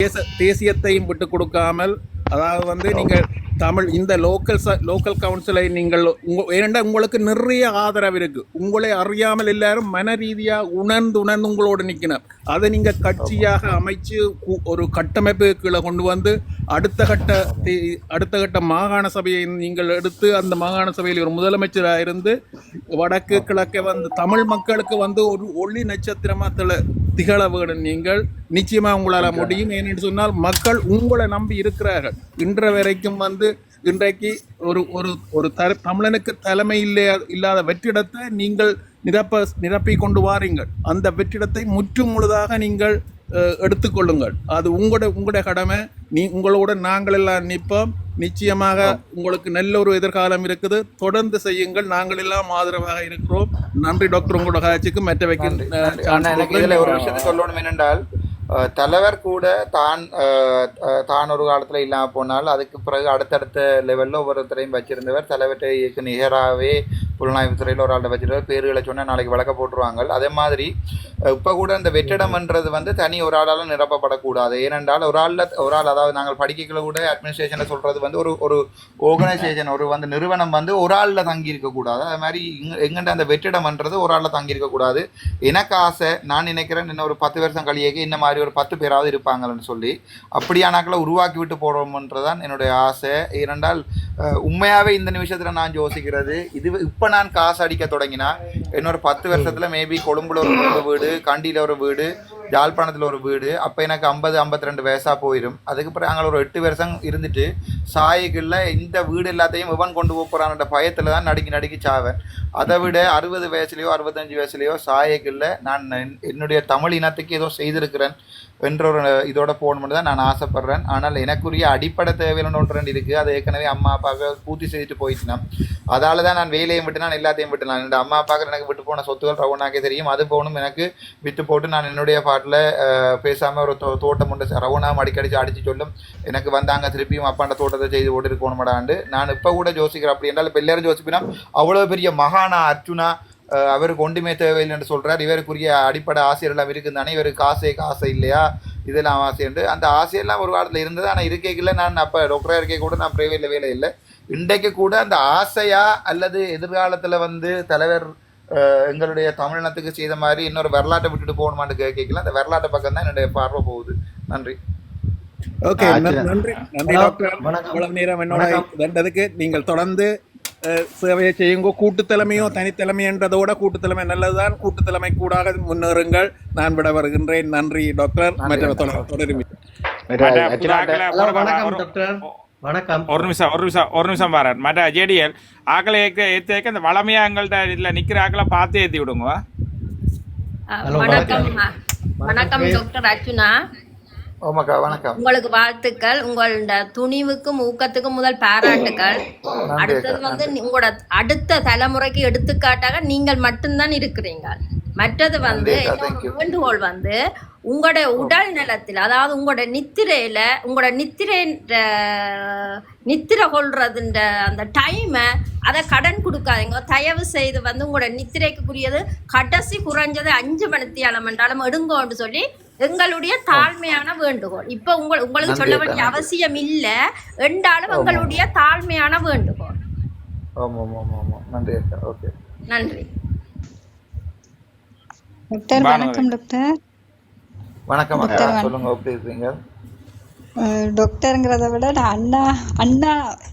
தேச தேசியத்தையும் விட்டு கொடுக்காமல் அதாவது வந்து நீங்கள் தமிழ் இந்த லோக்கல் லோக்கல் கவுன்சிலை நீங்கள் உங்க ஏனென்றால் உங்களுக்கு நிறைய ஆதரவு இருக்கு. உங்களை அறியாமல் எல்லாரும் மன ரீதியாக உணர்ந்து உணர்ந்து உங்களோடு நிற்கணும் அதை நீங்கள் கட்சியாக அமைச்சு ஒரு கட்டமைப்பு கீழே கொண்டு வந்து அடுத்த கட்ட தே- அடுத்த கட்ட மாகாண சபையை நீங்கள் எடுத்து அந்த மாகாண சபையில் ஒரு முதலமைச்சராக இருந்து வடக்கு கிழக்கே வந்து தமிழ் மக்களுக்கு வந்து ஒரு ஒளி நட்சத்திரமா திள திகழ வேணும் நீங்கள். நிச்சயமா உங்களால முடியும். ஏனென்று சொன்னால் மக்கள் உங்களை நம்பி இருக்கிறார்கள். இன்ற வரைக்கும் வந்து இன்றைக்கு ஒரு ஒரு ஒரு த தமிழனுக்கு தலைமை இல்லையா இல்லாத வெற்றிடத்தை நீங்கள் நிரப்ப நிரப்பி கொண்டு வாருங்கள். அந்த வெற்றிடத்தை முற்றும் முழுதாக நீங்கள் எடுத்துக்கொள்ளுங்கள். அது உங்களோட உங்களுடைய கடமை. நீ உங்களோட நாங்கள் எல்லாம் நிற்போம். நிச்சயமாக உங்களுக்கு நல்ல ஒரு எதிர்காலம் இருக்குது. தொடர்ந்து செய்யுங்கள். நாங்கள் எல்லாம் ஆதரவாக இருக்கிறோம். நன்றி டாக்டர் உங்களோட காட்சிக்கு எனக்கு இதுல ஒரு விஷயத்தை சொல்லணும் என்னென்றால் தலைவர் கூட தான் தான் ஒரு காலத்தில் இல்லாமல் போனால் அதுக்கு பிறகு அடுத்தடுத்த லெவலில் ஒவ்வொருத்தரையும் வச்சிருந்தவர். தலைவர்கிட்ட நிகராகவே புலனாய்வு துறையில் ஒரு ஆள்கிட்ட வச்சிருந்தவர். பேர்களை சொன்னால் நாளைக்கு வழக்க போட்டுருவாங்க. அதே மாதிரி இப்ப கூட இந்த வெற்றிடம்ன்றது வந்து தனி ஒரு ஆளால நிரப்பப்படக்கூடாது. ஏனென்றால் ஒரு ஆள்ல ஒரு ஆள் அதாவது நாங்கள் படிக்கல கூட அட்மினிஸ்ட்ரேஷனை சொல்றது வந்து ஒரு ஒரு ஆர்கனைசேஷன் ஒரு வந்து நிறுவனம் வந்து ஒரு ஆள்ல தங்கி இருக்கக்கூடாது அது மாதிரி இங்க எங்கண்ட அந்த வெற்றிடம்ன்றது ஒரு ஆள்ல தங்கி இருக்கக்கூடாது எனக்கு ஆசை நான் நினைக்கிறேன் இன்னும் ஒரு பத்து வருஷம் கழியேக்கு இந்த மாதிரி ஒரு பத்து பேராவது இருப்பாங்கன்னு சொல்லி அப்படியானாக்களை உருவாக்கி விட்டு போடுவோம்ன்றதான் என்னுடைய ஆசை. ஏனென்றால் அஹ், உண்மையாவே இந்த நிமிஷத்துல நான் யோசிக்கிறது இது இப்போ நான் காசு அடிக்க தொடங்கினா இன்னொரு பத்து வருஷத்துல மேபி கொழும்புல ஒரு வீடு கண்டியில் ஒரு வீடு யாழ்ப்பாணத்தில் ஒரு வீடு அப்போ எனக்கு ஐம்பது ஐம்பத்தி ரெண்டு வயசாக போயிடும் அதுக்கு பிறகு அங்கே ஒரு எட்டு வருஷம் இருந்துட்டு சாய்க்குள்ள இந்த வீடு எல்லாத்தையும் இவன் கொண்டு போகிறான்ற பயத்தில் தான் நடுக்கி நடுக்கி சாவேன். அதை விட அறுபது வயசுலேயோ அறுபத்தஞ்சு வயசுலேயோ சாயக்குள்ள நான் என்னுடைய தமிழ் இனத்துக்கு ஏதோ செய்திருக்கிறேன். என்ற ஒரு இதோட போகணும்னு தான் நான் ஆசைப்படுறேன். ஆனால் எனக்குரிய அடிப்படை தேவையான ஒன்று ரெண்டு இருக்குது அது ஏற்கனவே அம்மா அப்பாவுக்கு பூர்த்தி செய்துட்டு போயிட்டுனான் அதால் தான் நான் வேலையை விட்டு நான் எல்லாத்தையும் விட்டு நான். என்னோட அம்மா அப்பாவுக்கு எனக்கு விட்டு போன சொத்துக்கள் ரவுனாக்கே தெரியும். அது போகணும் எனக்கு விட்டு போட்டு நான் என்னுடைய பாட்டில் பேசாமல் ஒரு தோ தோட்டம் உண்டு ரவுனாக அடிக்கடிச்சு அடித்து சொல்லும். எனக்கு வந்தாங்க திருப்பியும் அப்பாண்ட தோட்டத்தை செய்து போட்டு இருக்கணுமாடாண்டு நான் இப்போ கூட ஜோசிக்கிறேன் அப்படி என்றால் இப்போ எல்லாரும் அவ்வளோ பெரிய மகானா அர்ஜுனா அவருக்கு ஒன்றுமே தேவையில்லை என்று சொல்கிறார் இவருக்குரிய அடிப்படை ஆசைகள் எல்லாம் இருக்குது தானே இவருக்கு காசே காசை இல்லையா இதெல்லாம் ஆசை உண்டு அந்த ஆசையெல்லாம் ஒரு காலத்தில் இருந்தது ஆனால் இருக்கைக்குள்ள நான் அப்போ டாக்டராக இருக்கே கூட நான் ப்ரைவேட்டில் வேலை இல்லை இன்றைக்கு கூட அந்த ஆசையா அல்லது எதிர்காலத்தில் வந்து தலைவர் எங்களுடைய தமிழினத்துக்கு செய்த மாதிரி இன்னொரு வரலாற்றை விட்டுட்டு போகணுமான்னு கேட்கல அந்த வரலாற்று பக்கம் தான் என்னுடைய பார்வை போகுது நன்றி ஓகே. நன்றி நன்றி டாக்டர் வணக்கம். இவ்வளவு நேரம் என்னோட. வந்ததுக்கு நீங்கள் தொடர்ந்து சேவையை செய்யுங்க கூட்டுத்தலைமையோ தனித்தலைமைன்றதோட கூட்டுத்தலைமை நல்லதுதான் கூட்டுத்தலைமை கூடாக முன்னேறுங்கள் நான் விட வருகின்றேன் நன்றி டாக்டர் தொடரும் வணக்கம் ஒரு- டாக்டர் வணக்கம் ஒரு நிமிஷம் ஒரு நிமிஷம் ஒரு நிமிஷம் பாரு மற்ற ஜேடிஎல் ஆக்களை ஏற்க ஏற்றி ஏற்க இந்த வளமையா எங்கள்கிட்ட இதில் நிற்கிற ஆக்களை பார்த்து ஏற்றி விடுங்க. வணக்கம் வணக்கம். டாக்டர் அர்ச்சுனா ஓமாக்கா வணக்கம். உங்களுக்கு வாழ்த்துக்கள் உங்களோட துணிவுக்கும் ஊக்கத்துக்கும் முதல் பாராட்டுக்கள். அடுத்தது வந்து உங்களோட அடுத்த தலைமுறைக்கு எடுத்துக்காட்டாக நீங்கள் மட்டும்தான் இருக்கிறீங்க. மற்றது வந்து. வேண்டுகோள் வந்து உங்களோட உடல் நலத்தில் அதாவது உங்களோட நித்திரையில உங்களோட நித்திரை நித்திரை கொள்றதுன்ற அந்த டைமை அதை கடன் கொடுக்காதீங்க. தயவு செய்து வந்து உங்களோட நித்திரைக்குரியது கடைசி குறைஞ்சது அஞ்சு மணித்தியாலம் என்றாலும் எடுங்கோன்னு சொல்லி எங்களுடைய தாழ்மையான வேண்டுகோள். இப்போ உங்கள் உங்களுக்கு சொல்ல வேண்டிய. அவசியம் இல்லை என்றாலும் ஆமா. எங்களுடைய தாழ்மையான வேண்டுகோள். நன்றி ஓகே. நன்றி. டாக்டர். வணக்கம் டாக்டர். வணக்கம் அக்கா. டாக்டர் வணக்கம். சொல்லுங்க எப்படி இருக்கீங்க? டாக்டர்ங்கிறத விட நான் அண்ணா அண்ணா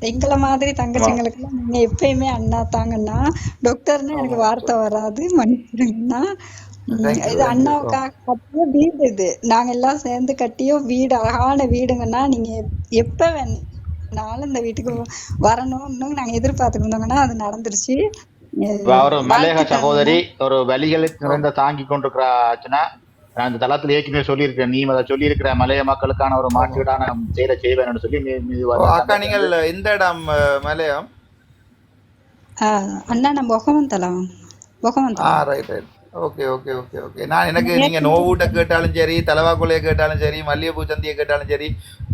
எங்களை மாதிரி தங்கச்சிங்களுக்குலாம் நீங்க எப்பயுமே அண்ணா தாங்கண்ணா டாக்டர்னு எனக்கு வார்த்தை வராது. you, இது. அண்ணாவுக்காக கட்டிய வீடு இது? நாங்க எல்லாம் சேர்ந்து கட்டிய வீடு அழகான வீடுங்கண்ணா நீங்க எப்- எப்ப வேணாலும் இந்த வீட்டுக்கு வரணும்னு நாங்க எதிர்பார்த்துட்டு இருந்தோங்கன்னா அது நடந்துருச்சு. ஒரு மலையக சகோதரி ஒரு வலிகளுக்கு நிறைந்த தாங்கி கொண்டிருக்கிற ஆச்சுன்னா நான் இந்த தளத்தில் ஏற்கனவே சொல்லியிருக்கிறேன். நீ அதை சொல்லியிருக்கிற மலைய மக்களுக்கான ஒரு மாற்றீடான செயலை செய்வேன்னு சொல்லி அக்கா நீங்கள் எந்த இடம் மலையம்? அண்ணா நான் முகமந்தலம் ஆ முகமந்தலம் right right okay okay okay okay. நான் எனக்கு நீங்க நோவூட்டை கேட்டாலும் சரி தலவாக்குள்ளையை கேட்டாலும் சரி மல்லிகைப்பூ சந்தியை கேட்டாலும் சரி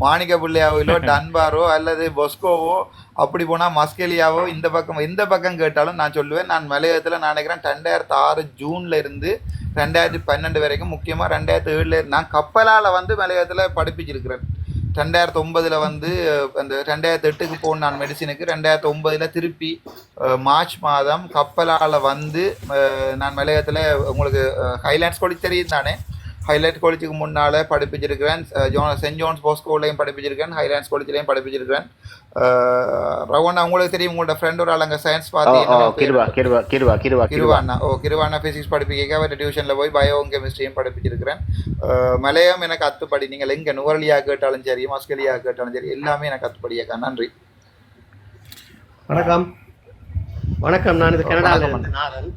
மாணிக்க பிள்ளையாவிலோ டன்பாரோ அல்லது பொஸ்கோவோ அப்படி போனா மஸ்கெலியாவோ இந்த பக்கம் எந்த பக்கம் கேட்டாலும் நான் சொல்லுவேன். நான் மலையகத்தில் நான் நினைக்கிறேன் ரெண்டாயிரத்து ஆறு ஜூன்ல இருந்து ரெண்டாயிரத்தி பன்னெண்டு வரைக்கும் முக்கியமாக ரெண்டாயிரத்தி ஏழுல நான் கப்பலால் வந்து மலையத்தில் படிப்பிச்சிருக்கிறேன். ரெண்டாயிரத்தி ஒன்பதில் வந்து அந்த ரெண்டாயிரத்தி எட்டுக்கு போன நான் மெடிசினுக்கு ரெண்டாயிரத்தி ஒன்பதில் திருப்பி மார்ச் மாதம் கப்பலால் வந்து நான் மலையத்தில் உங்களுக்கு ஹைலாண்ட்ஸ் காலேஜ் தெரியும் தானே ஹைலைட் காலேஜுக்கு முன்னால் படிப்பிச்சிருக்கிறேன். ஜோ சென்ட் ஜோன்ஸ் போஸ்கோலையும் படிப்பிச்சிருக்கேன் ஹைலாண்ட்ஸ் காலேஜ்லேயும் படிப்பிச்சிருக்கிறேன். அஹ், ரவண்ணா உங்களுக்கு தெரியும் உங்களோட ஃப்ரெண்ட் ஒரு ஆள் அங்கே சயின்ஸ் ஓ ஓ கிருபா பார்த்து கிருபா கிருபா கிருபா கிருபா கிருவாண்ணா. ஓ கிருவாண்ணா ஃபிசிக்ஸ் படிப்பிக்க அவர் டியூஷனில் போய் பயோ கெமிஸ்ட்ரியும் படிப்பிச்சிருக்கிறேன். மலையம் எனக்கு அத்துப்படி. நீங்கள் எங்கே நுவரலியா கேட்டாலும் சரி ஆஸ்திரேலியா கேட்டாலும் சரி எல்லாமே எனக்கு அத்துப்படியாக்கா. நன்றி. வணக்கம். வணக்கம். நான் இது கனடால வணக்கம்.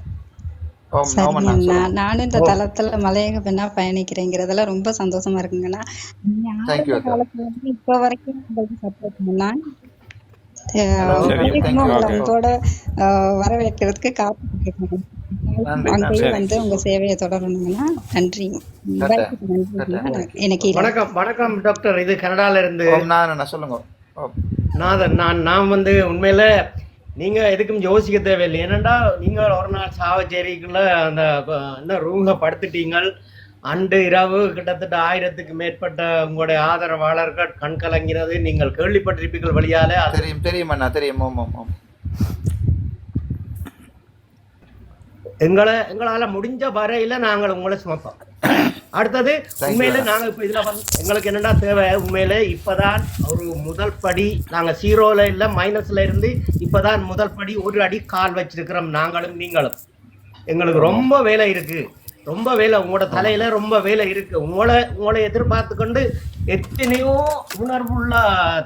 நானும் இந்த தளத்துல மலையக பெண்ணா பயணிக்கிறேங்கிறதுல ரொம்ப சந்தோஷமா இருக்குங்கண்ணா இப்ப வரைக்கும் சப்போர்ட் பண்ணா ஹலோ சரி, மறுபடியும் உங்களை okay. அன்போட அஹ், வரவேற்கிறதுக்கு நன்றி அங்கேயும். வந்து உங்க சேவையை தொடரணுங்கண்ணா நன்றி. எனக்கு வணக்கம் வணக்கம் டாக்டர். இது கனடால இருந்து சொல்லுங்க. ஓ நாதன் நான் நான் வந்து உண்மையில நீங்க எதுக்கும் யோசிக்க தேவையில்லை. ஏனென்றா நீங்கள் ஒரு நாள் சாவச்சேரிக்குள்ள அந்த என்ன ரூம்ல படுத்துட்டீங்கள். அன்று இரவு கிட்டத்தட்ட ஆயிரத்துக்கு மேற்பட்ட உங்களுடைய ஆதரவாளர்கள் கண் கலங்கினது நீங்கள் கேள்விப்பட்டிருப்பீர்கள் வழியாலே. தெரியும் தெரியும் அண்ணா தெரியும். ஆமாம் ஆமாம். எங்களை எங்களால முடிஞ்ச வரையில நாங்கள் உங்களை சுமப்போம். அடுத்தது உண்மையில அண்ணா. நாங்க இப்ப இதுல வந்து எங்களுக்கு என்னடா தேவை உண்மையில இப்பதான் ஒரு முதல் படி நாங்க ஜீரோல இல்ல மைனஸ்ல இருந்து இப்பதான் முதல் படி ஒரு அடி கால் வச்சிருக்கிறோம் நாங்களும் நீங்களும். எங்களுக்கு ரொம்ப வேலை இருக்கு. ரொம்ப வேலை உங்களோட தலையில ரொம்ப வேலை இருக்கு. உங்களை உங்களை எதிர்பார்த்து கொண்டு எத்தனையோ உணர்வுள்ள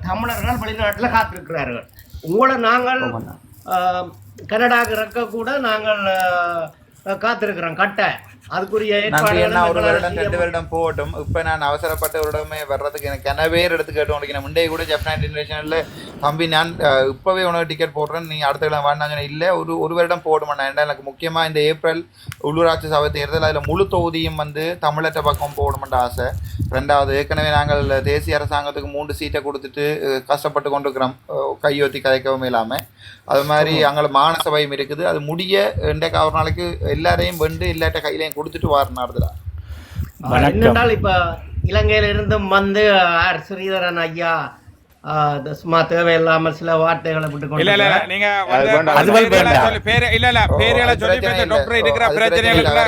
தமிழர்கள் வெளிநாட்டுல காத்திருக்கிறார்கள். உங்களை நாங்கள் கனடாக்கு இறக்க கூட நாங்கள் காத்திருக்கிறோம். கட்ட. அதுக்குரிய அண்ணா ஒரு வருடம் ரெண்டு வருடம் போகட்டும். இப்போ நான் அவசரப்பட்ட ஒரு இடமே வர்றதுக்கு எனக்கு என்ன பேர் எடுத்து கேட்டு நான் முண்டே கூட ஜப்பான் இன்டர்நேஷனலில் தம்பி நான் இப்பவே உனக்கு டிக்கெட் போடுறேன். நீ அடுத்த இடம் வேண்டாங்க இல்லை ஒரு ஒரு வருடம் போடுமா ஏன்டா எனக்கு முக்கியமாக இந்த ஏப்ரல் உள்ளூராட்சி சபை தேர்தல் அதில் முழு தொகுதியும் வந்து தமிழற்ற பக்கம் போடணும்ன்ற ஆசை. ரெண்டாவது ஏற்கனவே நாங்கள் தேசிய அரசாங்கத்துக்கு மூன்று சீட்டை கொடுத்துட்டு கஷ்டப்பட்டு கொண்டிருக்கிறோம். அஹ், கையொத்தி கதைக்கவும் இல்லாமல் அது மாதிரி அங்கே மானசபையும் இருக்குது. அது முடிய இன்றைக்கு ஒரு நாளைக்கு எல்லாரையும் வெண்டு எல்லாட்ட கையிலையும் கொடுத்துட்டு வாரினாடுதுடா ஆஹ், என்னென்றால் இப்ப இலங்கையில இருந்தும் வந்து ஆர் ஸ்ரீதரன் ஐயா சும்மா தேவையில்லாமல் சில வார்த்தைகளை விட்டு இல்ல இல்ல நீங்க அது வந்து பேரை பேர்களை சொல்லி. டாக்டர் இருக்கிற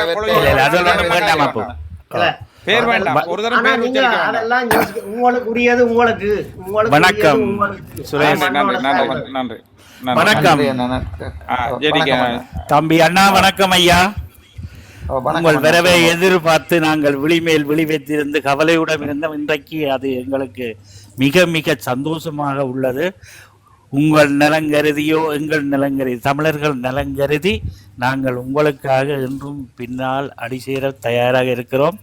இல்ல. பேர் வேண்டாம். ஒரு தடவை பேர் உச்சரிக்க அதெல்லாம் உங்களுக்கு உரியது உங்களுக்கு. உங்களுக்கு வணக்கம். சுரேஷ். நன்றி நன்றி வணக்கம். தம்பி அண்ணா வணக்கம் ஐயா. உங்கள். வரவை எதிர்பார்த்து நாங்கள் விழிமேல் விழி வைத்திருந்து கவலையுடன் இருந்தோம். இன்றைக்கு அது எங்களுக்கு மிக மிக சந்தோஷமாக உள்ளது. உங்கள் நலங்கருதியோ எங்கள் நலங்கருதி தமிழர்கள் நலங்கருதி நாங்கள் உங்களுக்காக என்றும் பின்னால் அடிசேர தயாராக இருக்கிறோம்.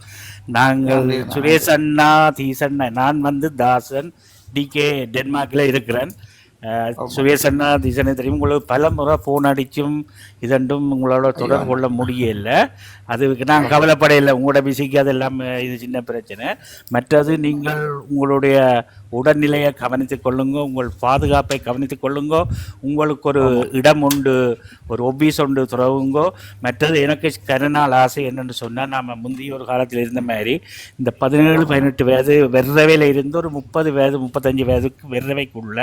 நாங்கள். சுரேஷ் அண்ணா தீசண்ணா நான் வந்து தாசன் டிகே டென்மார்க்கில் இருக்கிறேன். சுரேஷ் அண்ணா தீசனை தெரியும். உங்களுக்கு பல முறை ஃபோன் அடிச்சும் இதெண்டும் உங்களோட தொடர்பு கொள்ள முடியல. அதுக்கு நான் கவலைப்படையில்லை உங்களோட பிசிக்கு அதெல்லாம் அஹ், இது சின்ன பிரச்சனை. மற்றது நீங்கள் உங்களுடைய உடல்நிலையை கவனித்துக் கொள்ளுங்க. உங்கள் பாதுகாப்பை கவனித்துக் கொள்ளுங்க. உங்களுக்கு ஒரு இடம் உண்டு ஒரு ஒபீஸ் உண்டு துறவுங்கோ. மற்றது எனக்கு கருநாள் ஆசை என்னன்னு சொன்னால் நாம் முந்தைய ஒரு காலத்தில் இருந்த மாதிரி இந்த பதினேழு பதினெட்டு வயது வெறவையில் இருந்து ஒரு முப்பது வயது முப்பத்தஞ்சு வயதுக்கு வெறவைக்குள்ள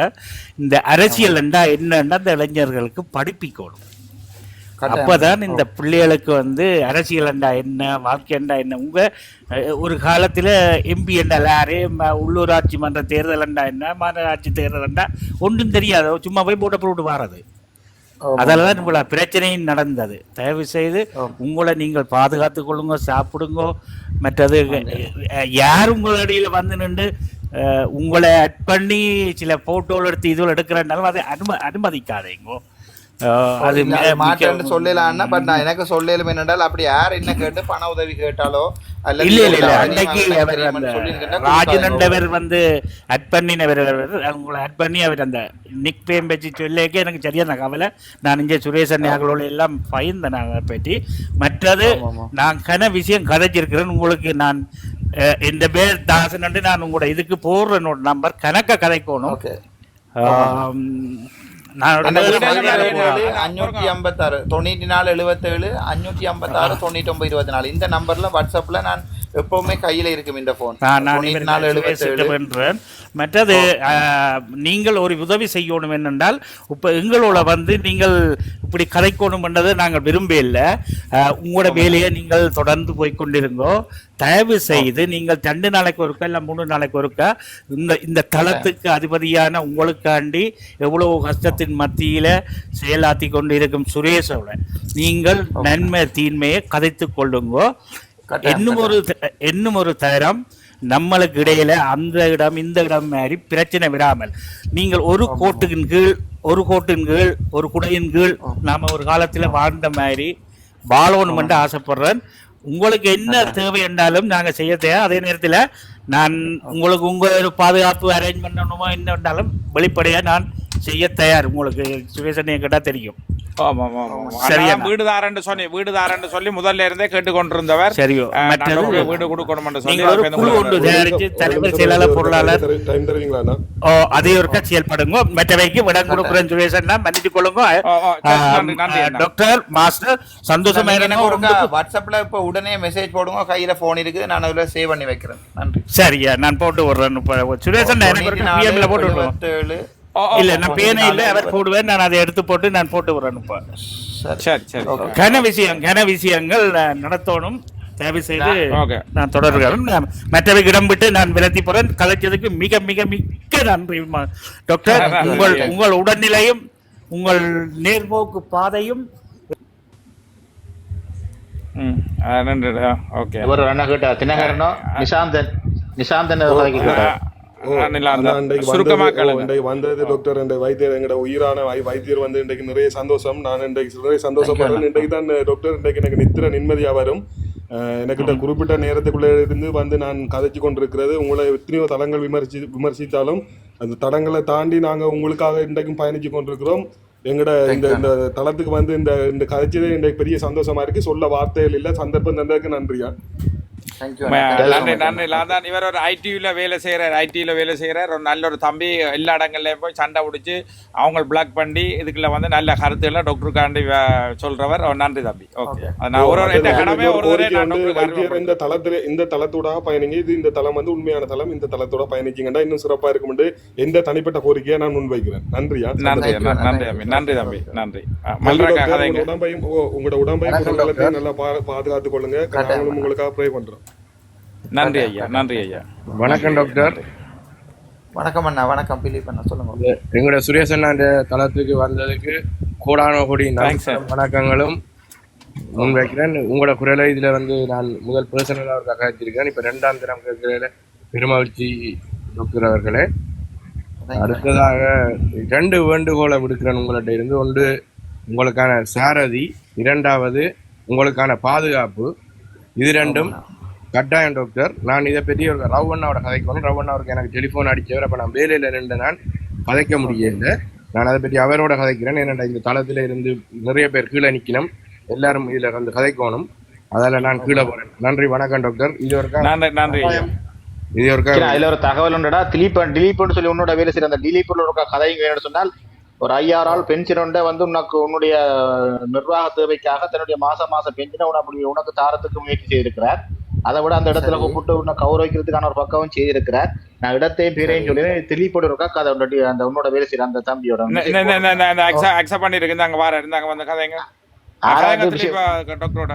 இந்த அரசியல் என்றா என்னன்னா இந்த இளைஞர்களுக்கு படிப்பிக்கணும். அப்பதான் இந்த பிள்ளைகளுக்கு வந்து அரசியல் என்றா என்ன வாழ்க்கை என்றா என்ன உங்க ஒரு காலத்துல எம்பி என்றால் யாரு உள்ளூராட்சி மன்ற தேர்தல் என்றா என்ன மாநகராட்சி தேர்தல் என்றா ஒன்றும் தெரியாது. சும்மா போய் போட்ட போட்டு வாரது. அதெல்லாம் உங்களை பிரச்சனையும் நடந்தது. தயவு செய்து. உங்களை நீங்கள் பாதுகாத்துக் கொள்ளுங்க சாப்பிடுங்க. மற்றது யார் உங்களிடையில வந்து நின்று உங்களை அட் பண்ணி சில போட்டோவில் எடுத்து இதுவில் எடுக்கிறனாலும் அதை அனும அனுமதிக்காதீங்க. அது மாற்றேன்னு சொல்லலாம்னா பட் நான் எனக்கு சொல்லலும் என்னென்றால் அப்படி யார் என்ன கேட்டு பண உதவி கேட்டாலோ அல்லது இல்ல இல்ல அன்னைக்கு எனக்கு அவர் தெரியுமான்னு அந்த சொல்லியிருந்தா ராஜன் கொடுக்காதீங்க. என்றவர் வந்து அட் பண்ணினவர் உங்களை அட் பண்ணி அவர் அந்த நிக் பேம் வச்சு சொல்லிக்க எனக்கு சரியான கவலை. நான் இங்கே சுரேசன் அவர்களோட எல்லாம் பயந்தேன் நான் அதை பற்றி. மற்றது. நான் கன விஷயம் கதைச்சிருக்கிறேன். உங்களுக்கு நான் இந்த பேர் தாசன் நான் உங்களோட இதுக்கு போடுற நம்பர் கணக்க கதைக்கணும். அஞ்சூற்றி ஐம்பத்தாறு. தொண்ணூற்றி நாலு எழுபத்தேழு அஞ்சூற்றி ஐம்பத்தாறு தொண்ணூற்றி ஒன்பது இருபத்தி நாலு. இந்த நம்பர்ல வாட்ஸ்அப்ல நான் எப்பவுமே கையில இருக்கும் இந்த போன் நான் வென்றேன் மற்றது நீங்கள் ஒரு உதவி செய்யணும் என்னென்றால் இப்போ எங்களோட வந்து நீங்கள் இப்படி கதைக்கணும் என்றதை நாங்கள் விரும்ப இல்லை. உங்களோட வேலையை நீங்கள் தொடர்ந்து போய் கொண்டிருங்கோ. தயவு செய்து நீங்கள் ரெண்டு நாளைக்கு ஒருக்கா இல்லை மூணு நாளைக்கு ஒருக்கா இந்த இந்த தளத்துக்கு அதிபதியான உங்களுக்காண்டி எவ்வளவு கஷ்டத்தின் மத்தியில செயலாற்றி கொண்டு இருக்கும் சுரேஷோட நீங்கள் நன்மை தீன்மையை கதைத்து கொள்ளுங்கோ. இன்னும் ஒரு இன்னும் ஒரு தரம் நம்மளுக்கு இடையில அந்த இடம் இந்த இடம் மாதிரி பிரச்சனை விடாமல். நீங்கள் ஒரு கோட்டின் கீழ் ஒரு கோட்டின் கீழ் ஒரு குடையின் கீழ் நாம ஒரு காலத்துல வாழ்ந்த மாதிரி வாழணும் என்று ஆசைப்படுறேன். உங்களுக்கு என்ன தேவை என்றாலும் நாங்க செய்ய தேவை அதே நேரத்துல நான் உங்களுக்கு உங்க ஒரு பாதுகாப்பு அரேஞ்ச் பண்ணணுமோ என்ன இருந்தாலும் வெளிப்படையா நான் செய்ய தயார். உங்களுக்கு சுரேசன் கேட்டா தெரியும். ஆமா ஆமா ஆமா சரி, அண்ணா, அண்ணா. வீடுதாரன்னு சொல்லி வீடுதாரன்னு சொல்லி முதல்ல இருந்தே கேட்டுக்கொண்டிருந்தவர். சரியோ மற்றது வீடு கொடுக்கணும் சொல்லி ஒரு குழு ஒன்று தயாரிச்சு தலைவர் செயலாளர் பொருளாளர். டைம் தருவீங்களா ஓ அதே ஒருக்கா செயல்படுங்க மற்றவைக்கு விடம் கொடுக்குறேன் சுரேஷன்னா மன்னிச்சு கொள்ளுங்க. டாக்டர் மாஸ்டர் சந்தோஷமா இருங்க வாட்ஸ்அப்ல இப்ப உடனே மெசேஜ் போடுங்க. கையில போன் இருக்கு. நான் அதுல சேவ் பண்ணி வைக்கிறேன். நன்றி. சரியா நான் போட்டு விடுறேன். பிஎம்ல போட்டு இல்ல நான் பேனே இல்ல அவர் போடுவேன் நான் அதை எடுத்து போட்டு நான் போட்டு விடுறேன் இப்ப சரி சரி கன விஷயம் கன விஷயங்கள் நடத்தணும். தயவு செய்து. நான் தொடர்கிறேன் நான் மற்றவைக்கு இடம் விட்டு நான் விலத்தி போறேன். கலைச்சதுக்கு மிக மிக மிக்க நன்றி டாக்டர். உங்கள் உங்கள் உடல்நிலையும் உங்கள் நேர்போக்கு பாதையும். நன்றி ஓகே. இவர் என்ன கேட்டா தினகரனோ நிஷாந்தன் நிஷாந்தன் வந்தது- டாக்டர் வைத்தியர் எங்களோட உயிரான வைத்தியர் வந்து இன்றைக்கு நிறைய சந்தோஷம். நான் இன்றைக்கு நிறைய சந்தோஷப்படுறேன் இன்றைக்கு தான் டாக்டர் இன்றைக்கு எனக்கு நித்திர நிம்மதியா வரும். எனக்கிட்ட குறிப்பிட்ட நேரத்துக்குள்ள இருந்து வந்து நான் கதைச்சு கொண்டிருக்கிறது. உங்களை எத்தனையோ தளங்கள் விமர்சி விமர்சித்தாலும் அந்த தடங்களை தாண்டி நாங்க உங்களுக்காக இன்றைக்கும் பயணிச்சு கொண்டிருக்கிறோம். எங்கட இந்த இந்த தளத்துக்கு வந்து இந்த இந்த கதைச்சதே இன்றைக்கு பெரிய சந்தோஷமா இருக்கு. சொல்ல வார்த்தைகள் இல்ல. சந்தர்ப்பம் தந்ததுக்கு நன்றியா நன்றி நன்றி அதான் இவர் ஒரு ஐடியூல வேலை செய்கிறார் ஐடியில் வேலை செய்கிறார் ஒரு நல்ல ஒரு தம்பி எல்லா இடங்கள்லையும் போய் சண்டை பிடிச்சி அவங்க பிளாக் பண்ணி இதுக்குள்ள வந்து நல்ல கருத்துக்களை டாக்டருக்காண்டி வே- சொல்றவர். அவர் நன்றி தம்பி. ஓகே நான் ஒரு கடமை நான். இந்த தளத்துல இந்த தளத்தோட பயணிங்க. இது இந்த தளம் வந்து உண்மையான தளம். இந்த தளத்தோட பயணிச்சிங்கன்னா இன்னும் சிறப்பா இருக்கும்னு எந்த தனிப்பட்ட கோரிக்கையை நான் முன்வைக்கிறேன். நன்றியா நன்றி நன்றி. தம்பி. நன்றி தம்பி. நன்றி. டாக்டர். உடம்பையும் உங்களோட உடம்பையும் நல்லா பா- பாதுகாத்துக் கொள்ளுங்க. நாங்களும் உங்களுக்காக ப்ரே பண்றோம். நன்றி ஐயா நன்றி ஐயா. வணக்கம் டாக்டர். வணக்கம் அண்ணா வணக்கம் பிலீப் அண்ணா சொல்லுங்க. எங்களோட சுரேஷ் அண்ணா இந்த தளத்துக்கு வந்ததுக்கு கோடான கோடி வணக்கங்களும். முன்வைக்கிறேன் உங்களோட குரலை இதில் வந்து நான் முதல் பர்சனலாக ஒரு கதைச்சிருக்கேன் இப்போ ரெண்டாம் தரம் கேட்கிறதுல பெருமகிழ்ச்சி டாக்டர் அவர்களே. அடுத்ததாக ரெண்டு வேண்டுகோளை விடுக்கிறேன் உங்கள்கிட்ட இருந்து. ஒன்று உங்களுக்கான சாரதி. இரண்டாவது உங்களுக்கான பாதுகாப்பு. இது ரெண்டும் கட்டாயம் டாக்டர் நான் இதை பற்றி ஒரு ரவண்ணாவோட கதைக்கணும். ரவண்ணா அவருக்கு எனக்கு டெலிஃபோன் அடிச்சவர் அப்போ நான் வேலையில் நின்று நான் கதைக்க முடியல. நான் அதை பற்றி அவரோட கதைக்கிறேன். ஏன்னா இந்த தளத்தில் இருந்து நிறைய பேர் கீழே நிற்கணும் எல்லாரும் இதில் வந்து கதைக்கணும். அதால நான் கீழே போறேன். நன்றி வணக்கம் டாக்டர் இது ஒருக்கா நன்றி இது சரி, அதுல ஒரு தகவல் உண்டுடா. திலீப் திலீப்னு சொல்லி உன்னோட வேலை செய்யற அந்த திலீப்ல ஒரு கதைங்க வேணும்னு சொன்னால் ஒரு ஆள் பென்ஷன் உண்ட வந்து உனக்கு உன்னுடைய நிர்வாக தேவைக்காக தன்னுடைய மாச மாச பென்ஷனை உனக்கு உனக்கு தாரத்துக்கு முயற்சி செய்திருக்கிறார். அதை விட அந்த இடத்துல கூப்பிட்டு உன்னை கௌரவிக்கிறதுக்கான ஒரு பக்கமும் செய்திருக்கிறார். நான் இடத்தையும் பேரையும் சொல்லி திலீப்போட இருக்கா கதை உன்னுடைய அந்த உன்னோட வேலை செய்யற அந்த தம்பியோட. அக்செப்ட் பண்ணிருக்கு இந்தாங்க வார இருந்தாங்க வந்து கதைங்க. டாக்டரோட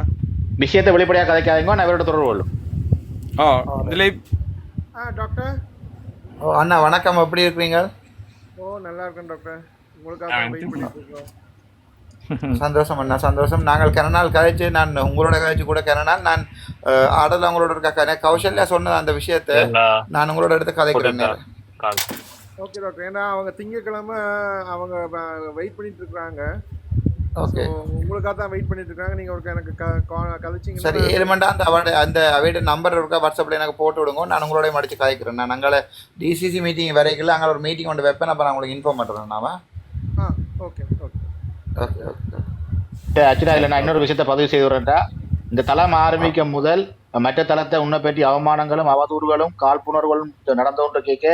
விஷயத்தை வெளிப்படையாக கதைக்காதீங்க. நான் அவரோட தொடர்பு கொள்ளும். ஓ திலீப் ஆ டாக்டர் ஓ அண்ணா வணக்கம். எப்படி இருக்கிறீங்க? ஓ நல்லா இருக்கேன் டாக்டர் உங்களுக்காக வெயிட் பண்ணிட்டு இருக்கோம். சந்தோஷம் அண்ணா சந்தோஷம். நாங்கள் கனநாள் கழிச்சு நான் உங்களோட கழிச்சு கூட கனநாள் நான் ஆடல் உங்களோட இருக்க கன கௌசல்யா சொன்ன அந்த விஷயத்தை நான் உங்களோட எடுத்து கதைக்கிறேன் ஓகே டாக்டர் ஏன்னா அவங்க திங்கக்கிழமை அவங்க வெயிட் பண்ணிட்டு இருக்காங்க ஓகே உங்களுக்காக தான் வெயிட் பண்ணிட்டு இருக்காங்க. நீங்க ஒரு எனக்கு க- கா- கதைச்சீங்கன்னா சரி ஏழுமண்டா அந்த அவட அந்த அவையோட நம்பர் இருக்கா வாட்ஸ்அப்பில் எனக்கு போட்டு விடுங்க. நான் உங்களோட மடிச்சு கதைக்கிறேன். நான் அங்கே டிசிசி மீட்டிங் வரைக்கும் அங்கே ஒரு மீட்டிங் கொண்டு வைப்பேன் அப்போ நான் உங்களுக்கு இன்ஃபார்ம் பண்ணுறேன் நாம ஆ ஓகே ஓகே ஆக்சுவலாக இதில் நான் இன்னொரு விஷயத்தை பதிவு செய்து வரேன்டா இந்த தளம் ஆரம்பிக்கும் முதல் மற்ற தளத்தை உன்னை பற்றி அவமானங்களும் அவதூறுகளும் காழ்ப்புணர்வுகளும் நடந்து கொண்டு கேட்க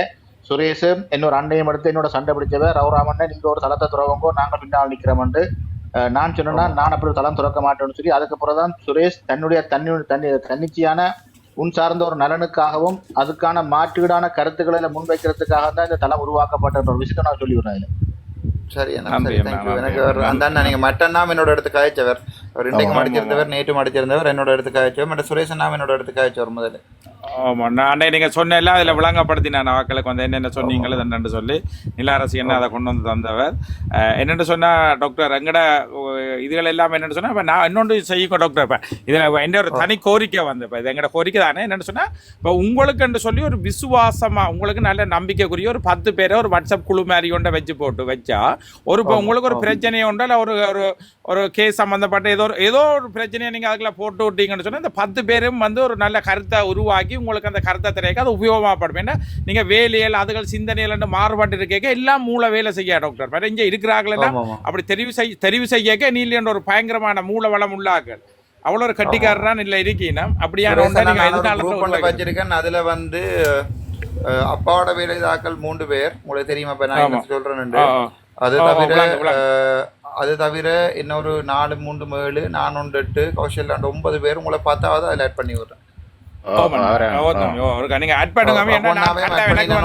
சுரேஷ் இன்னொரு அண்டையும் எடுத்து என்னோட சண்டை பிடிச்சவர் ரவுராமண்ண நீங்க ஒரு தளத்தை துறவங்கோ நாங்க பின்னால் நிக்கிறோம்னு அஹ், நான் சொன்னேன்னா நான் அப்படி ஒரு தளம் துறக்க மாட்டேன்னு சொல்லி அதுக்கப்புறம் தான் சுரேஷ் தன்னுடைய தன்னி தன்னி தன்னிச்சையான உன் சார்ந்த ஒரு நலனுக்காகவும் அதுக்கான மாற்றீடான கருத்துக்களை முன்வைக்கிறதுக்காக தான் இந்த தளம் உருவாக்கப்பட்ட ஒரு விஷயத்தை நான் சொல்லி விடுறேன் இதுல. சரி. எனக்கு ஒரு அந்த அண்ணா நீங்கள் மட்டன்னாம் என்னோட இடத்து காய்ச்சவர் அவர் இன்றைக்கு ஆமா, மடிச்சிருந்தவர் நேற்று மடிச்சிருந்தவர் என்னோட இடத்து காய்ச்சவர் மற்ற சுரேஷ் அண்ணா என்னோட இடத்து காய்ச்சவர் முதல்ல. ஆமா நான் அன்னைக்கு நீங்க சொன்ன எல்லாம் அதில் விளங்கப்படுத்தி நான் வாக்களுக்கு வந்து என்னென்ன சொன்னீங்களோ என்னென்னு சொல்லி. நிலாரசி என்ன அதை கொண்டு வந்து தந்தவர். அஹ், என்னென்னு சொன்னா டாக்டர் எங்கட இதுகள் எல்லாம் என்னென்னு சொன்னா இப்ப நான் இன்னொன்று செய்யும் டாக்டர் இப்போ. இதில் என்ன ஒரு தனி கோரிக்கை வந்து இப்போ இது எங்கட கோரிக்கை தானே என்னென்னு சொன்னா இப்போ உங்களுக்குன்னு சொல்லி ஒரு விசுவாசமா உங்களுக்கு நல்ல நம்பிக்கைக்குரிய ஒரு பத்து பேரை ஒரு வாட்ஸ்அப் குழு மாதிரி கொண்ட வச்சு போட்டு வச்சா ஒரு இப்போ உங்களுக்கு ஒரு பிரச்சனை உண்டா இல்லை ஒரு ஒரு ஒரு கேஸ் சம்மந்தப்பட்ட ஏதோ ஒரு ஏதோ ஒரு பிரச்சனையை நீங்கள் அதுக்குள்ள போட்டு விட்டீங்கன்னு சொன்னால் இந்த பத்து பேரும் வந்து ஒரு நல்ல கருத்தை உருவாக்கி உங்களுக்கு அந்த கருத்தை திரைக்க அது உபயோகமாகப்படும். ஏன்னா நீங்கள் வேலையில் அதுகள் சிந்தனையில் மாறுபாட்டு இருக்க எல்லாம் மூளை வேலை செய்ய டாக்டர் வேற இங்கே இருக்கிறாங்களா. அப்படி தெரிவு செய் தெரிவு செய்யக்க நீல ஒரு பயங்கரமான மூளை வளம் உள்ளாக்கள் அவ்வளோ ஒரு கட்டிக்காரரான் இல்லை இருக்கீங்கன்னா அப்படியான வச்சிருக்கேன். அதுல வந்து அப்பாவோட வேலைதாக்கள் மூன்று பேர். உங்களுக்கு தெரியுமா இப்ப நான் ஆ. அது தவிர அது தவிர இன்னொரு நாலு மூன்று ஏழு நான் ஒன்று எட்டு கௌஷல் ரெண்டு ஒன்பது பேர் உங்களை பார்த்தாவது அதில் ஆட் பண்ணி விடுறேன்.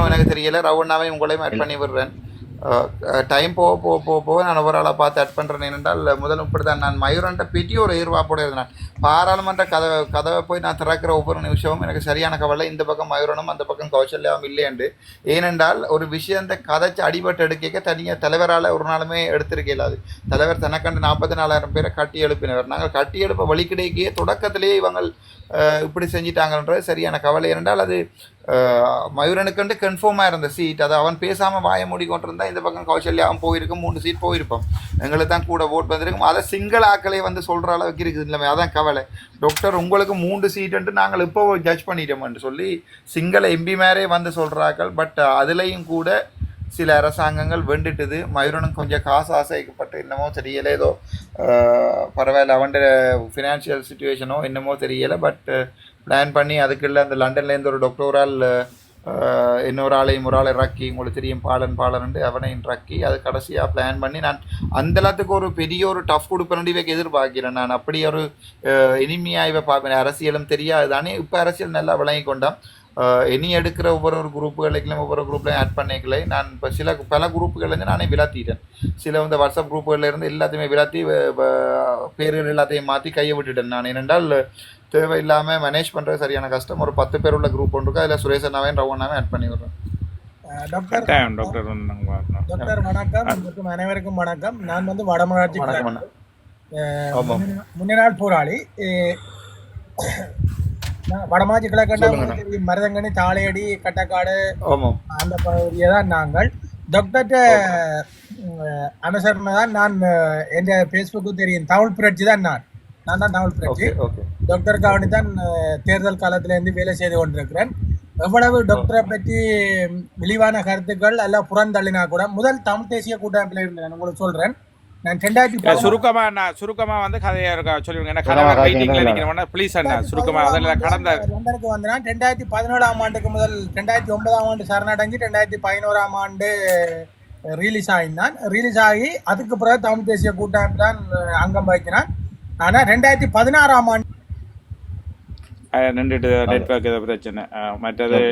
எனக்கு தெரியல. ரவண்ணாவையும் உங்களையும் ஆட் பண்ணி விடுறேன். டைம் போக போக போக போக நான் ஒவ்வொரு ஆளாக பார்த்து அட் பண்ணுறேன் ஏனென்றால் முதல் இப்படி தான் நான் மயூரன்ட்ட பிடி ஒரு எதிர்பார்ப்போடு இருந்தேன் பாராளுமன்ற கதவை கதவை போய் நான் திறக்கிற ஒவ்வொரு நிமிஷமும் எனக்கு சரியான கவலை. இந்த பக்கம் மயூரனும் அந்த பக்கம் கௌசல்யாவும் இல்லையண்டு ஏனென்றால் ஒரு விஷயத்தை கதைச்சு அடிபட்டு எடுக்க தனியாக தலைவரால் ஒரு நாளுமே எடுத்திருக்க இல்லாது தலைவர் தனக்கண்டு நாற்பத்தி நாலாயிரம் பேரை கட்டி எழுப்பினவர். நாங்கள் கட்டி எழுப்ப வழிக்கிடையே தொடக்கத்திலேயே இவங்கள் இப்படி செஞ்சிட்டாங்கன்றது சரியான கவலை என்றால் அது மயூரனுக்குண்டு கன்ஃபார்மாக இருந்த சீட் அது அவன் பேசாமல் வாய மூடி கொண்டிருந்தா இந்த பக்கம் கௌசல்யாவும் போயிருக்கும் மூணு சீட் போயிருப்போம். எங்களுக்கு தான் கூட ஓட் வந்திருக்கும். அதை சிங்கள ஆக்களே வந்து சொல்கிற அளவுக்கு இருக்குது இல்லை அதான் கவலை. டாக்டர் உங்களுக்கு மூன்று சீட்டுன்ட்டு நாங்கள் இப்போ ஜட்ஜ் பண்ணிட்டோம்னு சொல்லி சிங்கள எம்பி மேரே வந்து சொல்கிறாக்கள் பட் அதுலேயும் கூட சில அரசாங்கங்கள் வெண்டுட்டுது. மயூரனும் கொஞ்சம் காசு ஆசைக்கப்பட்டு என்னமோ தெரியல. ஏதோ பரவாயில்ல அவன் ஃபினான்ஷியல் சுச்சுவேஷனோ என்னமோ தெரியலை. பட் பிளான் பண்ணி அதுக்குள்ளே அந்த லண்டன்லேருந்து ஒரு டாக்டோரால் இன்னொரு ஆளையும் ஒரு ஆளை ரக்கி உங்களுக்கு தெரியும் பாலன் பாலன்ட்டு அவனையும் ரக்கி அது கடைசியாக பிளான் பண்ணி நான் அந்த எல்லாத்துக்கும் ஒரு பெரிய ஒரு டஃப் கொடுப்பேன் இவைக்கு எதிர்பார்க்கிறேன் நான். அப்படி ஒரு இனிமையாக இவை பார்ப்பேன் அரசியலும் தெரியாது தானே இப்போ அரசியல் நல்லா விளங்கி கொண்டான் இனி எடுக்கிற ஒவ்வொரு ஒரு குரூப்புகளுக்கும் ஒவ்வொரு குரூப்லையும் ஆட் பண்ணிக்கல. நான் இப்போ சில பல குரூப்புகள்லேருந்து நானே விளாத்திட்டேன் சில இந்த வாட்ஸ்அப் குரூப்புகளில் இருந்து எல்லாத்தையுமே விளாத்தி பேர்கள் எல்லாத்தையும் மாற்றி கையை விட்டுட்டேன் நான். ஏனென்றால் தேவையில்லாமல் மேனேஜ் பண்ணுறது சரியான கஷ்டம். ஒரு பத்து பேர் உள்ள குரூப் ஒன்று இருக்கு? அதில் சுரேஷனாவே ரவனாவே ஆட் பண்ணி விடுறேன். டாக்டர் வந்து வணக்கம். மற்றும் அனைவருக்கும் வணக்கம். நான் வந்து வடமராட்சி முன்ன நாள் போராளி. வடமாச்சி கிழக்கண்டா மருதங்கனி தாளையடி கட்டக்காடு அந்த பகுதியை தான் நாங்கள் டாக்டர்கிட்ட அனுசரணை தான் நான் என் ஃபேஸ்புக்கு தெரியும். தமிழ் புரட்சி தான் நான். நான் தான் தமிழ் புரட்சி. டாக்டர் காவணி தான் தேர்தல் காலத்திலேருந்து வேலை செய்து கொண்டிருக்கிறேன். எவ்வளவு டாக்டரை பற்றி விரிவான கருத்துக்கள் எல்லாம் புறந்தள்ளினா கூட முதல் தமிழ் தேசிய கூட்டமைப்பில் இருந்தேன். உங்களுக்கு சொல்றேன். நான் ரெண்டாயிரத்தி சுருக்கமா நான் சுருக்கமா வந்து கதையா இருக்கா என்ன நிக்கிறவன ப்ளீஸ் அண்ணா சுருக்கமா அதில் கடந்த லண்டனுக்கு வந்தேன் ரெண்டாயிரத்தி பதினேழாம் ஆண்டுக்கு முதல் ரெண்டாயிரத்தி ஒன்பதாம் ஆண்டு சரணடைஞ்சு ரெண்டாயிரத்தி பதினோராம் ஆண்டு ரிலீஸ் ஆகினான் ரிலீஸ் ஆகி அதுக்கு பிறகு தமிழ் தேசிய கூட்டமைப்பு தான் அங்கம் வகிக்கிறான். ஆனா ரெண்டாயிரத்தி பதினாறாம் ஆண்டு நின்றுட்டு நெட்ஒர்க் பிரச்சனை. மற்றது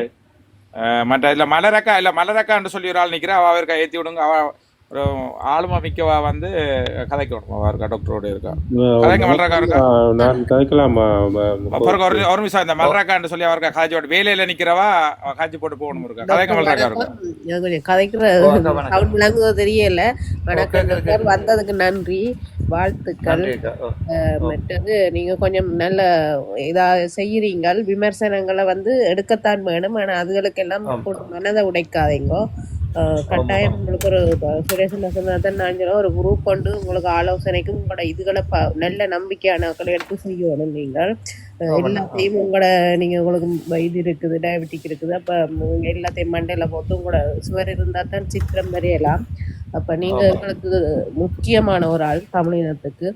மற்ற இல்ல மலரக்கா இல்ல மலரக்கான்னு சொல்லி ஒரு ஆள் நிக்கிறா அவ இருக்கா ஏத்தி விடுங்க. அவ ஒரு ஆளுமா மிக்கவா வந்து கதைக்கு அவ இருக்கா டாக்டரோட இருக்கா? கதைங்க மலரக்கா இருக்கா? நான் கதைக்கலாமா? அப்புறம் ஒரு ஒரு நிமிஷம் இந்த மலரக்கான்னு சொல்லி அவருக்கு போட்டு வேலையில நிக்கிறவா காய்ச்சி போட்டு போகணும் இருக்கா? கதைங்க மலரக்கா இருக்கா? கதைக்கிற விளங்குதோ தெரியல. வணக்கம். வந்ததுக்கு நன்றி. வாழ்த்துக்கள். மற்றது நீங்க கொஞ்சம் நல்ல இதா செய்யறீங்கள் விமர்சனங்களை வந்து எடுக்கத்தான் வேணும். ஆனா அதுகளுக்கெல்லாம் ஆமா. போட்டு மனதை உடைக்காதீங்க. கட்டாயம் உங்களுக்கு ஒரு சுரேஷன் சொன்னதான் நான் சொல்ல ஒரு குரூப் கொண்டு உங்களுக்கு ஆலோசனைக்கும் உங்களோட இதுகளை ப நல்ல நம்பிக்கையானவர்களை எடுத்து செய்யணும் நீங்கள். எல்லாத்தையும் உங்களோட நீங்க உங்களுக்கு இது இருக்குது டயபெட்டிக் இருக்குது. அப்ப எல்லாத்தையும் மண்டையில போட்டு உங்களோட சுவர் இருந்தா தான் சித்திரம் வரையலாம். அப்ப நீங்க எங்களுக்கு முக்கியமான ஒரு ஆள் தமிழினத்துக்கு.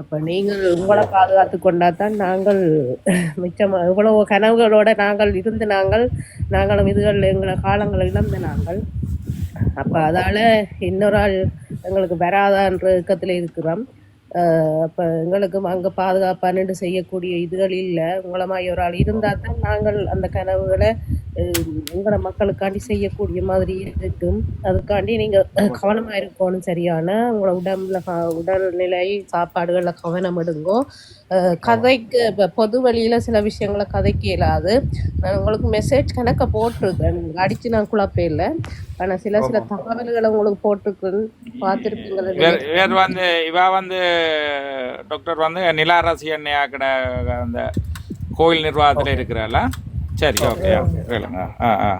அப்ப நீங்கள் உங்களை பாதுகாத்து கொண்டா தான் நாங்கள் மிச்சமா இவ்வளவு கனவுகளோட நாங்கள் இருந்து நாங்கள் நாங்களும் இதுகள் எங்களை காலங்களை இழந்த நாங்கள் அப்ப அதால இன்னொரு ஆள் எங்களுக்கு வராதான்ற இயக்கத்துல இருக்கிறோம். ஆஹ் அப்ப எங்களுக்கும் அங்க பாதுகாப்பானு செய்யக்கூடிய இதுகள் இல்லை. உங்களை மாதிரி ஒரு ஆள் இருந்தா தான் நாங்கள் அந்த கனவுகளை அஹ் எங்களோட மக்களுக்காண்டி செய்யக்கூடிய மாதிரி இருக்கும் அதுக்காண்டி நீங்க கவனமா இருக்கணும் சரியான. உங்களோட உடம்புல உடல்நிலை சாப்பாடுகள்ல கவனம் எடுங்கோ. கதைக்கு இப்ப பொது வழியில சில விஷயங்களை கதைக்க இயலாது. நான் உங்களுக்கு மெசேஜ் கணக்க போட்டிருக்கேன். அடிச்சு நான் குழப்பம் இல்லை. ஆனா சில சில தகவல்களை உங்களுக்கு போட்டிருக்கேன். பார்த்துருப்பீங்களா? இவர் இவர் வந்து இவ வந்து டாக்டர் வந்து நிலாராசி எண்ணெயாக்கிட அந்த கோயில் நிர்வாகத்தில் இருக்கிறாளா? சரி ஓகே ஆ ஆ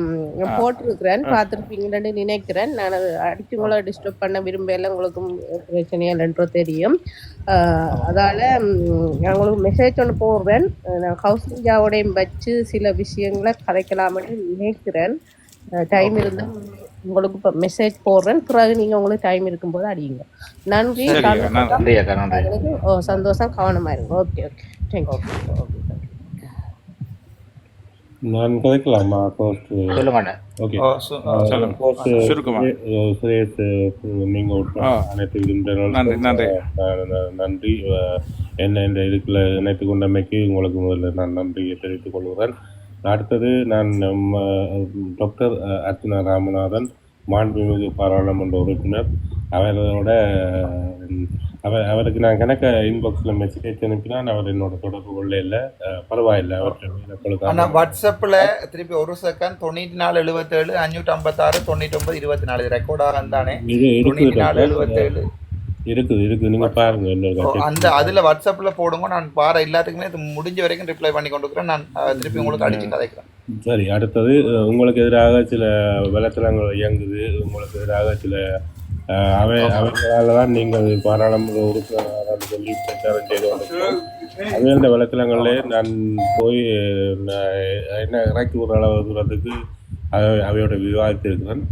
ம், போட்டிருக்கிறேன். பார்த்துருப்பீங்கன்னு நினைக்கிறேன். நான் அது அடிச்சு உங்களை டிஸ்டர்ப் பண்ண விரும்பல. உங்களுக்கும் பிரச்சனையா இல்லைன்றோ தெரியும். அதால நான் உங்களுக்கு மெசேஜ் ஒன்று போடுறேன். நான் ஹவுசிங்காவோடையும் வச்சு சில விஷயங்களை கதைக்கலாம்னு நினைக்கிறேன். டைம் இருந்தால் உங்களுக்கு இப்போ மெசேஜ் போடுறேன். பிறகு நீங்கள் உங்களுக்கு டைம் இருக்கும்போது அடியுங்க. நன்றி. சந்தோஷம். ஓ சந்தோஷம். கவனமா இருங்க. ஓகே ஓகே தேங்க்யூ நான் கதைக்கலாமா கோர்ஸ் சொல்லுங்க. ஓகே. சுரேஷ் நீங்க உட்பட. அனைத்து நன்றி, என்ன இந்த இதுக்குள்ள இணைத்து கொண்டமைக்கு உங்களுக்கு முதல்ல நான் நன்றியை தெரிவித்துக் கொள்கிறேன். அடுத்தது நான் நம்ம டாக்டர் அர்ச்சனா ராமநாதன். மாண்புமிகு பாராளுமன்ற உறுப்பினர். அவரோட அவர் அவருக்கு நான் கணக்க இன்பாக்ஸில் மெசேஜ் அனுப்பினான். அவர் என்னோட தொடர்பு கொள்ள இல்லை பரவாயில்லை. அவற்றை ஆனா மக்களுக்காக வாட்ஸ்அப்ல திருப்பி ஒரு செகண்ட் தொண்ணூற்றி நாலு எழுபத்தேழு அஞ்சூற்றி ஐம்பத்தாறு தொண்ணூற்றி ஒன்பது இருபத்தி நாலு. ரெக்கார்டாக தானே இது இருக்குது தொண்ணூற்றி நாலு எழுபத்தேழு இருக்குது இருக்குது. நீங்க பாருங்க இன்னொரு ஓ, check அந்த அதுல வாட்ஸ்அப்ல போடுங்க. நான் பாரு எல்லாத்துக்குமே இது முடிஞ்ச வரைக்கும் ரிப்ளை பண்ணி கொண்டு இருக்கிறேன். நான் திருப்பி உங்களுக்கு அடிச்சு கதைக்கிறேன். சரி அடுத்தது உங்களுக்கு எதிராக சில வலைத்தளங்கள் இயங்குது. உங்களுக்கு எதிராக சில அவை அவைகளால் தான் நீங்கள் பாராளுமன்ற உறுப்பினராக சொல்லி பிரச்சாரம் செய்து கொண்டிருக்கிறோம். அதே அந்த வலைத்தளங்களிலே நான் போய் என்ன இறக்கி ஒரு அளவு தூரத்துக்கு அவை அவையோட விவாதித்திருக்கிறேன்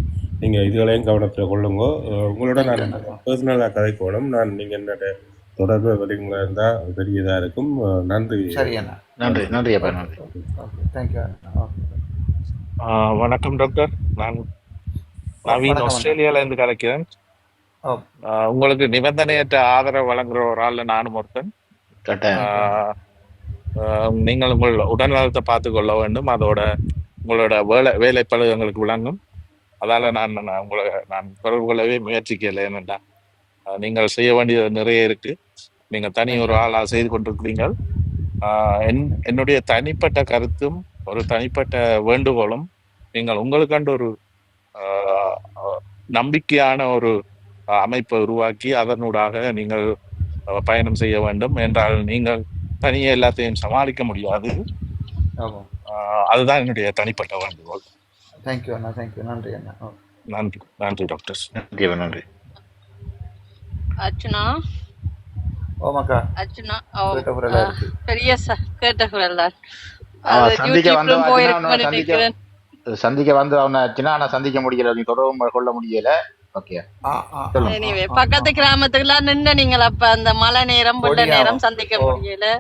நீங்கள் இதுகளையும் கவனத்தில் கொள்ளுங்க. உங்களோட நான் பர்சனலாக கதைக்கோணும் நான் நீங்கள் என்னோட தொடர்பு வரீங்களா இருந்தால் பெரிய இதாக இருக்கும். நன்றி. சரி அண்ணா. நன்றி நன்றி அப்பா நன்றி. ஓகே தேங்க்யூ ஆ, வணக்கம் டாக்டர். நான் நவீன் வணக்கம், ஆஸ்திரேலியால இருந்து கலைக்கிறேன். உங்களுக்கு நிபந்தனையற்ற ஆதரவு வழங்குற ஒரு ஆள்ல நானும் ஒருத்தன். நீங்கள் உங்கள் உடல்நலத்தை பார்த்து கொள்ள வேண்டும். அதோட உங்களோட வேலை வேலைப்பளு எங்களுக்கு விளங்கும். அதால நான் நான் உங்களை நான் தொடர்பு கொள்ளவே முயற்சிக்கல ஆ, நீங்கள் செய்ய வேண்டியது நிறைய இருக்கு. நீங்க தனி ஒரு ஆளா செய்து கொண்டிருக்கிறீங்க ஆ, என் என்னுடைய தனிப்பட்ட கருத்தும் ஒரு தனிப்பட்ட வேண்டுகோளும் நீங்கள் உங்களுக்காண்டு ஒரு நம்பிக்கையான ஒரு அமைப்பை உருவாக்கி அதனூடாக நீங்கள் பயணம் செய்ய வேண்டும். என்றால் நீங்கள் தனியே எல்லாத்தையும் சமாளிக்க முடியாது. ஆமாம் அதுதான் என்னுடைய தனிப்பட்ட வேண்டுகோள் தேங்க்யூ அண்ணா தேங்க்யூ நன்றி அண்ணா. நன்றி நன்றி டாக்டர் நன்றி நன்றி. அர்ச்சனா? ஓமாக்கா. அர்ச்சனா? பெரிய ச- கேட்ட குரல் தான் சந்திக்க அவனை சந்திக்க வந்து அவனை சின்ன ஆனா சந்திக்க முடியல நீ தொடர்பு கொள்ள முடியல. பக்கத்து கிராமத்துக்குலாம் நின்று நீங்கள் அப்ப அந்த மழை நேரம் கொடியாவும். நேரம் சந்திக்க. முடியல.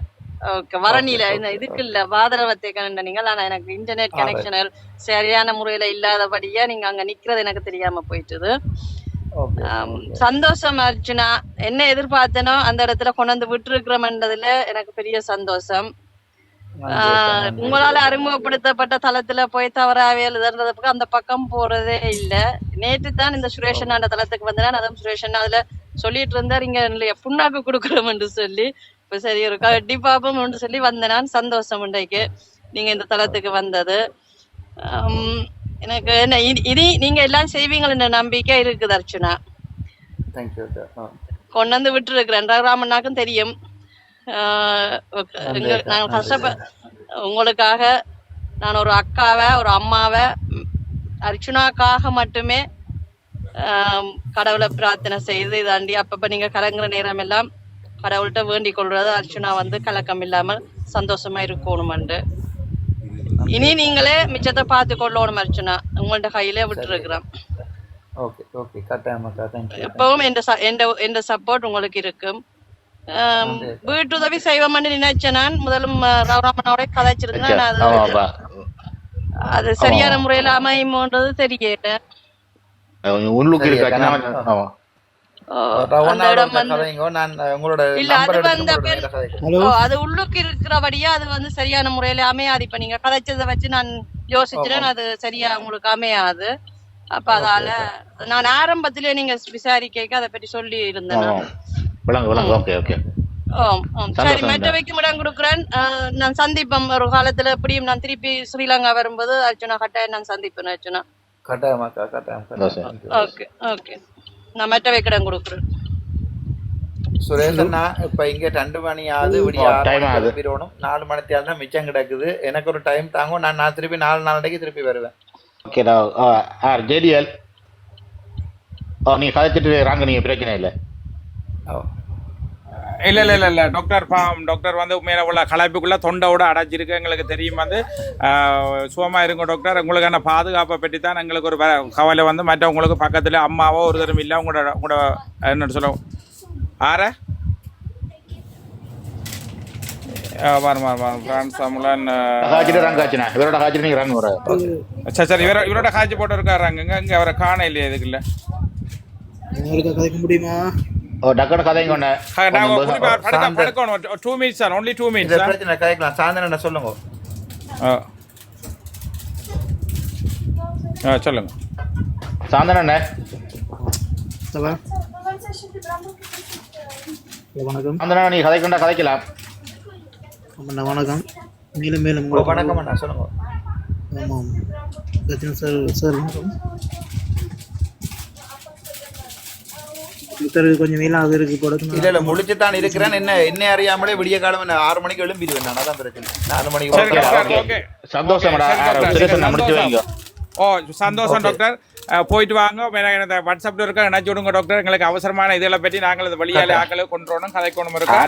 ஓகே வரணியில இந்த இதுக்கு இல்ல. பாதரவத்தை நீங்கள் ஆனா எனக்கு இன்டர்நெட் ஆ, கனெக்ஷன் சரியான முறையில இல்லாதபடியா நீங்க அங்க நிக்கிறது எனக்கு தெரியாம போயிட்டுது. சந்தோஷம் அர்ஜுனா என்ன எதிர்பார்த்தனோ அந்த இடத்துல கொண்டு வந்து விட்டுருக்கிறோம்ன்றதுல எனக்கு பெரிய சந்தோஷம். ஆஹ், உங்களால அறிமுகப்படுத்தப்பட்ட தளத்துல போய் தவறாவே எழுதுறது பக்கம் அந்த பக்கம் போறதே இல்ல. நேற்று தான் இந்த சுரேஷன் அந்த தளத்துக்கு வந்தேன். அதுவும் சுரேஷன் அதுல சொல்லிட்டு இருந்தார். இங்க புண்ணாக்கு கொடுக்குறோம் என்று சொல்லி. இப்ப சரி ஒரு கட்டி பாப்போம் என்று சொல்லி வந்தேன். நான் சந்தோஷம் இன்றைக்கு நீங்க இந்த தளத்துக்கு வந்தது. எனக்கு என்ன இனி- நீங்க எல்லாம் செய்வீங்கன்ற நம்பிக்கை இருக்குது அர்ச்சுனா. கொண்டு வந்து விட்டுருக்கிறேன். ராமண்ணாக்கும் தெரியும். நாங்கள். கஷ்டப்ப உங்களுக்காக நான் ஒரு அக்காவை ஒரு அம்மாவை அர்ச்சுனாக்காக மட்டுமே கடவுளை பிரார்த்தனை செய்து இதாண்டி அப்பப்ப நீங்க கலங்குற நேரம் எல்லாம் கடவுள்கிட்ட வேண்டிக் கொள்றது அர்ச்சுனா வந்து கலக்கம் இல்லாமல் சந்தோஷமா இருக்கணுமெண்டு. இனி நீங்களே மிச்சத்தை பார்த்து கொள்ளணும் அர்ச்சனா உங்கள்ட்ட கையிலே விட்டுருக்குறோம் ஓகே ஓகே. கட்டாயமாக்கா தேங்க்யூ எப்பவும் எந்த ச- எந்த எந்த சப்போர்ட் உங்களுக்கு இருக்கும். வீட்டுதவி செய்வோம்னு நினைச்சேன் நான். முதலும் ரவராமனோட கதைச்சிருந்தேன் நான் அது அது சரியான முறையில் அமையுமோன்றது தெரியல. உள்ளுக்கு சரி, இருக்கு அது உள்ளுக்கு இருக்கிறபடியா அது வந்து சரியான முறையில அமையாது. இப்ப நீங்க கதைச்சதை வச்சு நான் யோசிச்சிட்டேன் அது சரியா உங்களுக்கு அமையாது. அப்ப அதால நான் ஆரம்பத்திலே நீங்க விசாரிக்க அதை பற்றி சொல்லி இருந்தேன். சரி சந்தோஷம். மற்றவைக்கும் இடம் கொடுக்குறேன். நான் சந்திப்பேன் ஒரு காலத்துல எப்படியும் நான் திருப்பி ஸ்ரீலங்கா வரும்போது அர்ச்சனா கட்டாயம் நான் சந்திப்பேன் அர்ச்சனா கட்டாயமாக்கா கட்டாயம் கட்டாயம் ஓகே ஓகே. நான் மற்றவைக்கு இடம் கொடுக்குறேன். சுரேஷன்னா இப்ப இங்க ரெண்டு மணி ஆகுது ஓ, ஆறு ஆகுது. கிளம்பிடணும் நாலு மணி தேவை தான் மிச்சம் கிடக்குது. எனக்கு ஒரு டைம் தாங்கும். நான் நான் திருப்பி நாலு நாளைக்கு திருப்பி வருவேன். ஓகே ஆ ஜேடிஎல் ஓ நீங்க கதைச்சிட்டு ராங்க நீங்க பிரச்சனை இல்லை. இல்ல இல்ல இல்ல இல்ல. டாக்டர் பாம் டாக்டர் வந்து உண்மையில உள்ள களைப்புக்குள்ள தொண்டையோட அடைச்சிருக்கு எங்களுக்கு தெரியும் வந்து. ஆஹ், சுகமா இருங்க டாக்டர் உங்களுக்கான பாதுகாப்பை பற்றி தான் எங்களுக்கு ஒரு கவலை வந்து. மற்றவங்களுக்கு பக்கத்துல அம்மாவோ ஒரு தரம் இல்லை. உங்களோட உங்களோட என்ன சொல்ல ஆற பாரு பாரு பாரு பிரான்ஸ் அமுலன் இவரோட ராங்க வர. சரி சரி. இவர இவரோட காய்ச்சி போட்டு இருக்காருங்க இங்க இங்க அவரை காண இல்லையா இதுக்குள்ள. உங்களுக்கு கதைக்க முடியுமா? டக்குனு கதைங்க கொண்ட படுக்கணும் two minutes sir only two minutes பிரச்சனை கதைக்கலாம் சாயந்தரம் சொல்லுங்க ஆ ஆ சொல்லுங்க சவா வணக்கம் சாந்தனா நீ கதைக்கொண்டா கதைக்கலாம் வணக்கம் மேலும் மேலும் வணக்கம் அண்ணா சொல்லுங்க ஆமாம் கஜன் சார் சார் வணக்கம் டாக்டர் கொஞ்சம் மேலாக இருக்கு போடுங்க இல்ல இல்ல முடிச்சுத்தான் இருக்கிறேன். என்ன என்ன அறியாமலே விடிய காலம் ஆறு மணிக்கு எழும்பிடுவேன் நான். அதான் பிரச்சனை. நாலு மணிக்கு. சந்தோஷம்டா முடிச்சு வைங்க. ஓ சந்தோஷம் டாக்டர். போயிட்டு வாங்க. எனக்கு வாட்ஸ்அப்ல இருக்க? நினைச்சு விடுங்க டாக்டர். எங்களுக்கு அவசரமான இதெல்லாம் பற்றி நாங்கள் இந்த வழியாலே ஆக்களை கொண்டு வரணும் கதைக்கணும் இருக்கோம்.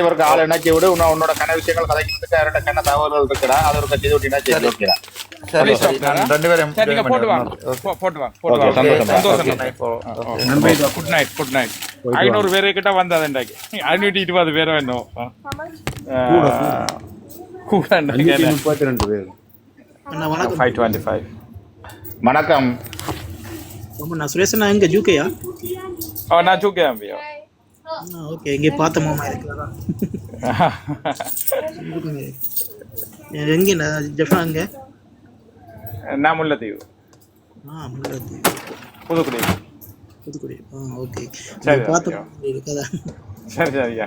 ஒரு ஆள் இணைச்சி விடு. உன்ன- உன்னோட கன விஷயங்கள் கதைக்கிறதுக்கு கன தகவல்கள் இருக்குடா. அது ஒரு கட்சி விட்டினா சரி. நான் ரெண்டு பேரும் போட்டு வாங்க போட்டு வாங்க போட்டு வாங்க சந்தோஷம். குட் நைட் குட் நைட் ஐநூறு பேரு கிட்ட வந்தது இன்றைக்கு ஐநூற்றி இருபது பேரும் முப்பத்தி ரெண்டு பேர் வணக்கம் ஃபைவ் டுவெண்ட்டி ஃபைவ் வணக்கம் நான் சுரேஷன் எங்க ஜூக்கையா ஓ நான் சூக்கே அம்பியோ ஓகே இங்கே பார்த்த மாமா இருக்கிறதா எங்கே ஜஃபா அங்கே நான் முல்லைத்தீவு ஆ முல்லாத்தி புதுக்குடி புதுக்குடி. ஆ ஓகே. சரி, பார்த்த சரி சரியா